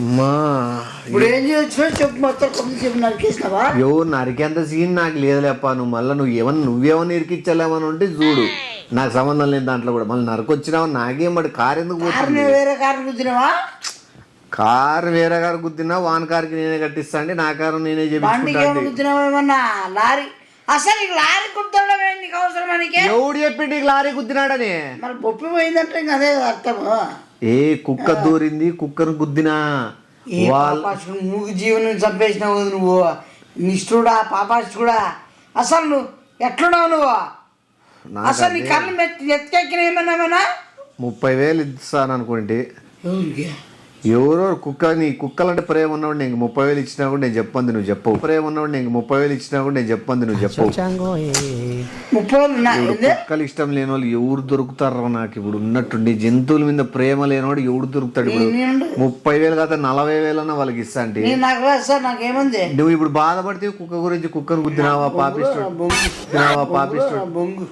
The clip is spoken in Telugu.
అమ్మా ఇప్పుడు ఏం చేయొచ్చు చెప్పు మొత్తం కొమ్మి చెప్పు నరికేసినావా? ఎవరు నరికేంత సీన్ నాకు లేదులేప్ప నువ్వు మళ్ళీ నువ్వు ఏమన్నా నువ్వేమన్నా ఇరికిచ్చలేమని ఉంటే చూడు. నాకు సంబంధం లేదు దాంట్లో కూడా. మళ్ళీ నరకొచ్చినావు నాకేం మరి కారు ఎందుకు కారు పోతుంది వేరే కారు గుద్దినావా? కారు వేరే కారు గుద్దినా వాన్ కారుకి నేనే కట్టిస్తా అండి నా కారు నేనే ఏమన్నా? లారీ. అసలు నీకు లారీ గుద్దడం ఏంటి నీకు అవసరం నీకే ఎవడు చెప్పి నీకు లారీ గుద్దినాడని? మరి బొప్పి పోయిందంటే ఇంకా అదే అర్థము. ఏ కుక్క దూరింది? కుక్కను గుద్దినా? ఏ వాళ్ళ పాపాసుడు మూగు జీవనం చంపేసినావు నువ్వు. నిష్ఠుడా పాపాసుడా అసలు నువ్వు ఎట్లున్నావు నువ్వు? నాకు అసలు నీ అదే కళ్ళు ఎత్తికెక్కిన ఏమన్నామన్నా ముప్పై వేలు ఇస్తాను అనుకోండి ఎవరికి? ఎవరో కుక్క నీ కుక్కలంటే ప్రేమ ఉన్నవాడు నేను ముప్పై వేలు ఇచ్చినా కూడా నేను చెప్పంది నువ్వు చెప్పవు. ప్రేమ ఉన్నవాడు నేను ముప్పై వేలు ఇచ్చినా కూడా నేను చెప్పంది నువ్వు చెప్పవు. వేలు ఇప్పుడు? కుక్కలు ఇష్టం లేని వాళ్ళు ఎవరు దొరుకుతారు నాకు? ఇప్పుడు ఉన్నట్టుండి జంతువుల మీద ప్రేమ లేనివాడు ఎవడు దొరుకుతాడు? ఇప్పుడు ముప్పై వేలు కాదు నలభై వేలన్నా వాళ్ళకి ఇస్తా అంటే. నాకు నువ్వు ఇప్పుడు బాధపడితే కుక్క గురించి కుక్కను గుద్దినావా పాపిస్తు బొంగు తినావా పాపిస్తు బొంగు.